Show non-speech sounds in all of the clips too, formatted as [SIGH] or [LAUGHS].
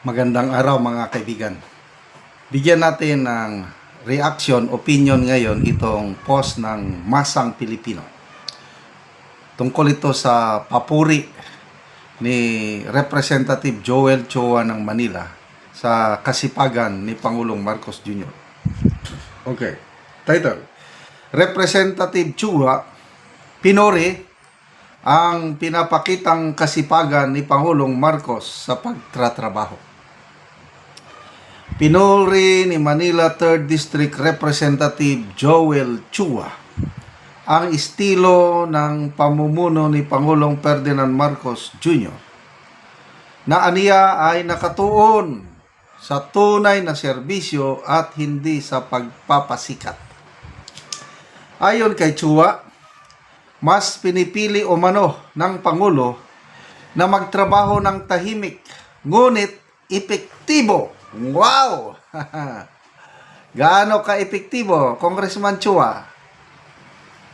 Magandang araw mga kaibigan. Bigyan natin ng reaction, opinion ngayon itong post ng Masang Pilipino. Tungkol ito sa papuri ni Representative Joel Chua ng Manila sa kasipagan ni Pangulong Marcos Jr. Okay. Title. Representative Chua pinuri ang pinapakitang kasipagan ni Pangulong Marcos sa pagtratrabaho. Pinuri ni Manila 3rd District Representative Joel Chua ang estilo ng pamumuno ni Pangulong Ferdinand Marcos Jr. na aniya ay nakatuon sa tunay na serbisyo at hindi sa pagpapasikat. Ayon kay Chua, mas pinipili umano ng Pangulo na magtrabaho ng tahimik, ngunit epektibo. Wow! [LAUGHS] gaano ka-epektibo, Congressman Chua?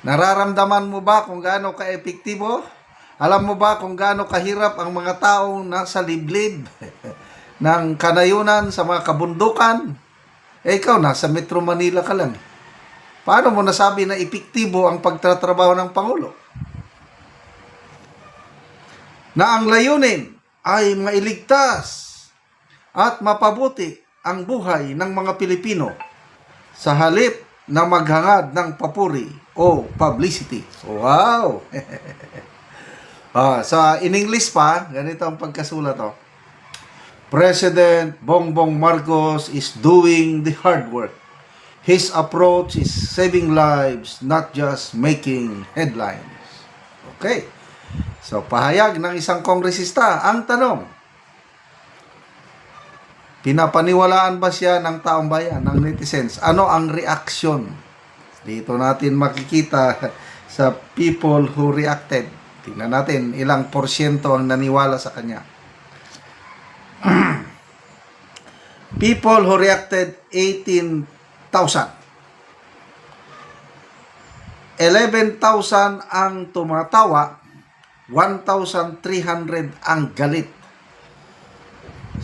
Nararamdaman mo ba kung gaano ka-epektibo? Alam mo ba kung gaano kahirap ang mga taong nasa liblib [LAUGHS] ng kanayunan sa mga kabundukan? Eh ikaw, nasa Metro Manila ka lang. Paano mo nasabi na epektibo ang pagtatrabaho ng Pangulo? Na ang layunin ay mailigtas at mapabuti ang buhay ng mga Pilipino sa halip na maghangad ng papuri o publicity. Wow! [LAUGHS] ah, sa in English pa, ganito ang pagkasulat oh. President Bongbong Marcos is doing the hard work. His approach is saving lives, not just making headlines. Okay. So, pahayag ng isang kongresista. Ang tanong, pinapaniwalaan ba siya ng taong bayan, ng netizens? Ano ang reaction? Dito natin makikita sa people who reacted. Tingnan natin ilang porsyento ang naniwala sa kanya. [CLEARS THROAT] people who reacted 18,000. 11,000 ang tumatawa, 1,300 ang galit.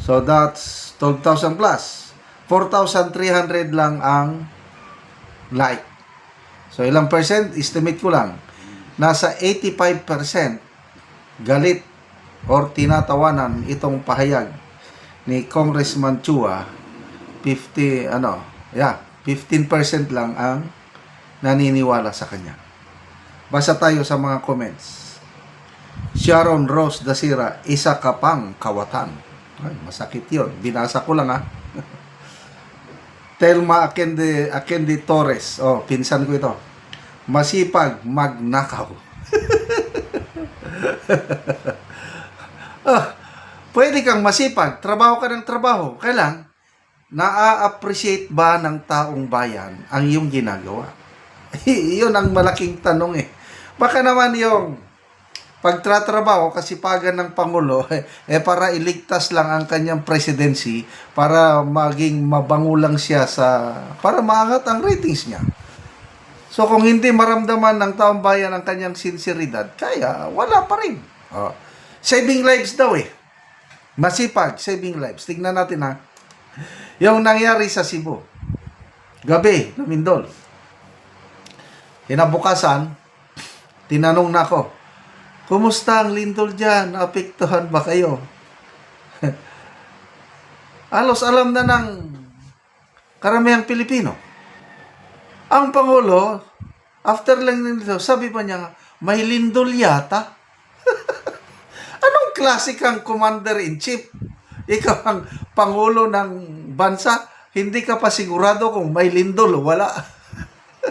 So that's 12,000 plus. 4,300 lang ang like. So ilang percent? Estimate ko lang. Nasa 85% galit or tinatawanan itong pahayag ni Congressman Chua. 50, ano, yeah, 15% lang ang naniniwala sa kanya. Basa tayo sa mga comments. Sharon Rose Dasira, isa ka pang kawatan. Ay, masakit yun. Binasa ko lang ha. [LAUGHS] Telma Akende, Akende Torres. Oh, pinsan ko ito. Masipag magnakaw. [LAUGHS] ah, pwede kang masipag. Trabaho ka ng trabaho. Kailang, naa-appreciate ba ng taong bayan ang iyong ginagawa? [LAUGHS] Iyon ang malaking tanong eh. Baka naman yung pagtratrabaho kasipagan ng Pangulo [LAUGHS] eh, para iligtas lang ang kanyang presidency para maging mabango lang siya sa para maangat ang ratings niya. So kung hindi maramdaman ng taong bayan ang kanyang sinseridad, kaya wala pa rin. Oh. Saving lives daw eh. Masipag, saving lives. Tingnan natin ha. Yung nangyari sa Cebu. Gabi, namindol. Kinabukasan, tinanong na ako, Kumusta ang lindol dyan? Apektuhan ba kayo? [LAUGHS] Alos alam na ng karamihang Pilipino. Ang Pangulo, after lang nito, sabi pa niya, may lindol yata. [LAUGHS] Anong klase kang commander-in-chief? Ikaw ang Pangulo ng bansa, hindi ka pa sigurado kung may lindol o wala.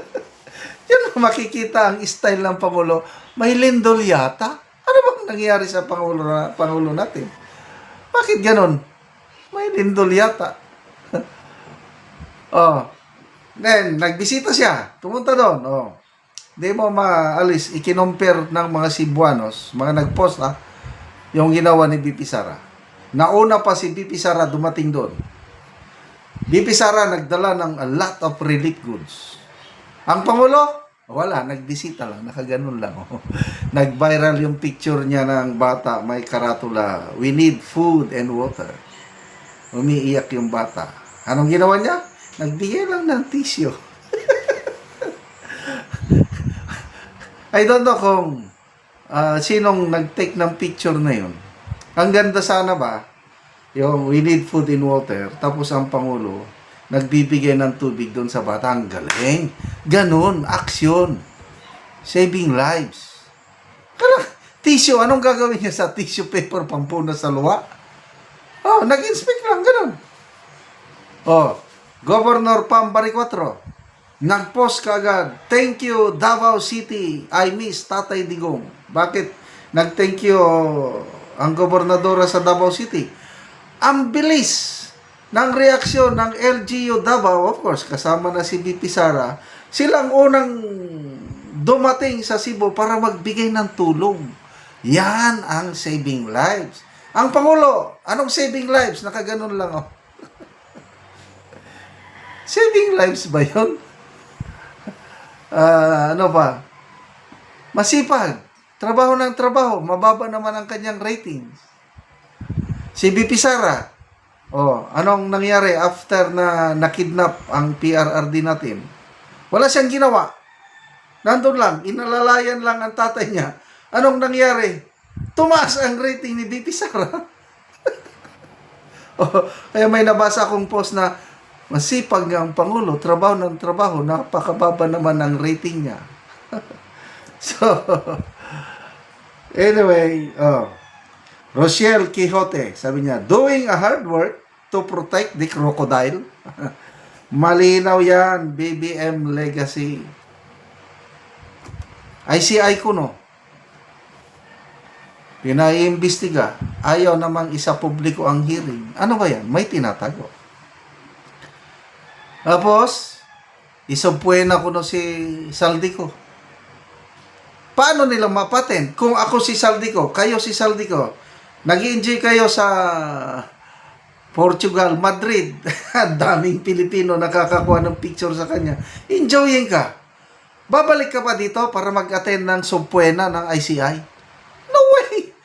[LAUGHS] Yan makikita ang style ng Pangulo. May lindol yata. Ano bang nangyayari sa Pangulo, na, Pangulo natin? Bakit ganon? May lindol yata. [LAUGHS] oh. Then, nagbisita siya. Tumunta doon. Oh. Hindi mo maalis. Ikinomper ng mga Cebuanos, mga nagpost ha, yung ginawa ni BP Sara. Nauna pa si BP Sara dumating doon. BP Sara nagdala ng a lot of relief goods. Ang Pangulo, wala, nagbisita lang, nakaganon lang. Oh. [LAUGHS] Nag-viral yung picture niya ng bata, may karatula, we need food and water. Umiiyak yung bata. Anong ginawa niya? Nagbigay lang ng tissue. [LAUGHS] I don't know kung ah, sinong nag-take ng picture na yun. Ang ganda sana ba, yung we need food and water, tapos ang Pangulo, nagbibigay ng tubig doon sa bata. Ang galing. Ganun, action. Saving lives. Kala, tissue, anong gagawin niya sa tissue paper pampuna sa luwa? Oh, nag-inspect lang, ganun. Oh, Governor Pambari 4, nag-post kaagad, thank you Davao City, I miss Tatay Digong. Bakit nag-thank you ang gobernadora sa Davao City? Ang bilis ng reaksyon ng LGU Davao, of course, kasama na si BP Sara, silang unang dumating sa Cebu para magbigay ng tulong. Yan ang saving lives. Ang Pangulo, anong saving lives? Nakaganon lang, oh. [LAUGHS] saving lives ba yun? [LAUGHS] Ah, ano pa? Masipag. Trabaho ng trabaho. Mababa naman ang kanyang ratings. Si BP Sara, oh, anong nangyari after na nakidnap ang PRRD natin? Wala siyang ginawa. Nandun lang, inalalayan lang ang tatay niya. Anong nangyari? Tumaas ang rating ni BP Sara. [LAUGHS] oh, kaya may nabasa akong post na masipag nga ang Pangulo, trabaho ng trabaho, napakababa naman ang rating niya. [LAUGHS] so, anyway, oh, Rochelle Quixote, sabi niya, doing a hard work to protect the crocodile. [LAUGHS] Malinaw yan, BBM legacy. ICI ko no. Pinaiimbestiga. Ayaw namang isa publiko ang hearing. Ano ba yan? May tinatago. Tapos, isumpuin ako no si Saldico. Paano nila mapatent? Kung ako si Saldico, kayo si Saldico, nag enjoy kayo sa Portugal, Madrid. [LAUGHS] Daming Pilipino nakakakuha ng picture sa kanya. Enjoying ka. Babalik ka pa dito para mag-attend ng sumpuena ng ICI? No way!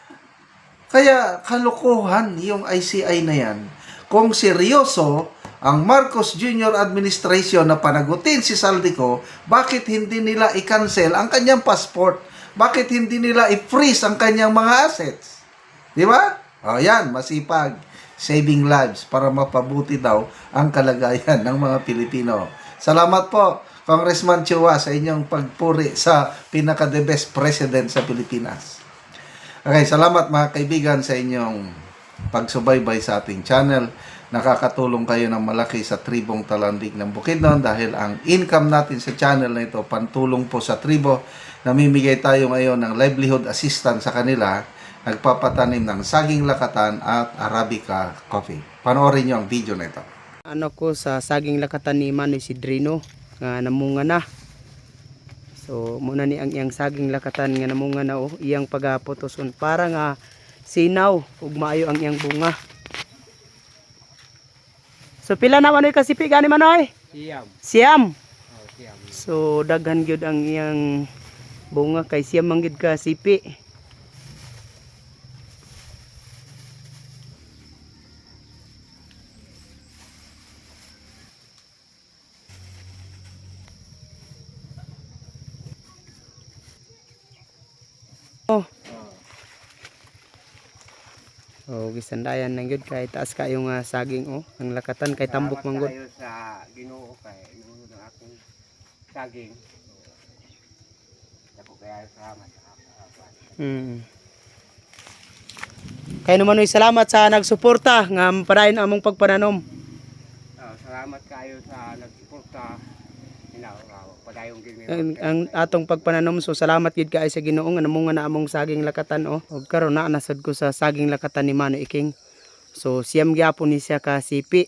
Kaya kalokohan yung ICI na yan. Kung seryoso ang Marcos Jr. administration na panagutin si Saldico, bakit hindi nila i-cancel ang kanyang passport? Bakit hindi nila i-freeze ang kanyang mga assets? Di ba? O yan, masipag. Saving lives para mapabuti daw ang kalagayan ng mga Pilipino. Salamat po, Congressman Chua, sa inyong pagpuri sa pinaka-the best president sa Pilipinas. Okay, salamat mga kaibigan sa inyong pagsubaybay sa ating channel. Nakakatulong kayo ng malaki sa tribong talandig ng Bukidnon dahil ang income natin sa channel na ito, pantulong po sa tribo. Namimigay tayo ngayon ng livelihood assistance sa kanila, nagpapatanim ng saging lakatan at Arabica coffee. Panoorin nyo ang video na ito. ano ko sa saging lakatan ni Manoy Sidrino nga namunga na so muna ni ang iyang saging lakatan nga namunga na oh iyang pagaputoson para nga sinaw ug maayo ang iyang bunga so pila na Manoy kasipi gani Manoy Siyam. siyam Oh, siyam. so daghan gyud ang iyang bunga kay siyam manggid ka sipi Oh. Oh, gisandayan nang gyud kay taas kayong uh, saging oh, ang lakatan kay tambok. Salamat tayo sa Ginoo kay nunod ang akong saging. Dako kaya salamat sa. Mm. Kaya naman uy, salamat sa nagsuporta nga padayon among pagpananom. Oh, salamat kayo sa nagsuporta. Uh, gini. Ang, ang atong pagpananom so salamat gid kay sa Ginoo nga namunga na among saging lakatan oh. Og karon na nasad ko sa saging lakatan ni Mano Iking. So siyam gyapon ni siya ka sipi.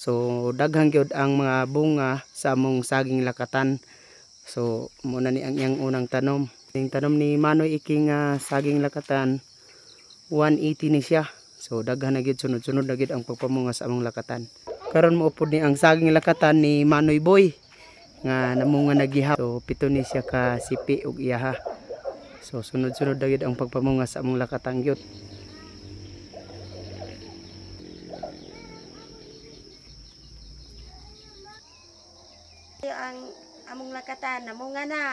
So daghang gyud ang mga bunga sa among saging lakatan. So muna ni ang iyang unang tanom. Ang tanom ni Manoy Iking nga saging lakatan 180 ni siya. So daghan na gyud sunod-sunod na gyud ang pagpamunga sa among lakatan. Karon mo upod ni ang saging lakatan ni Manoy Boy nga namo nga nagiha so pito ni siya ka sipi ug iyaha. So sunod-sunod dagid ang pagpamunga sa among lakatang gyud ang among lakatan namo nga na.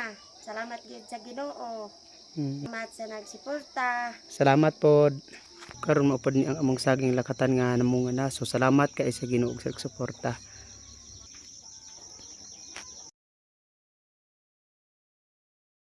Salamat gid sa Ginoo. Hmm. salamat sa nagsuporta. Salamat pod karon maupod ni ang among saging lakatan nga namo nga na. So salamat kay sa Ginoo sa suporta.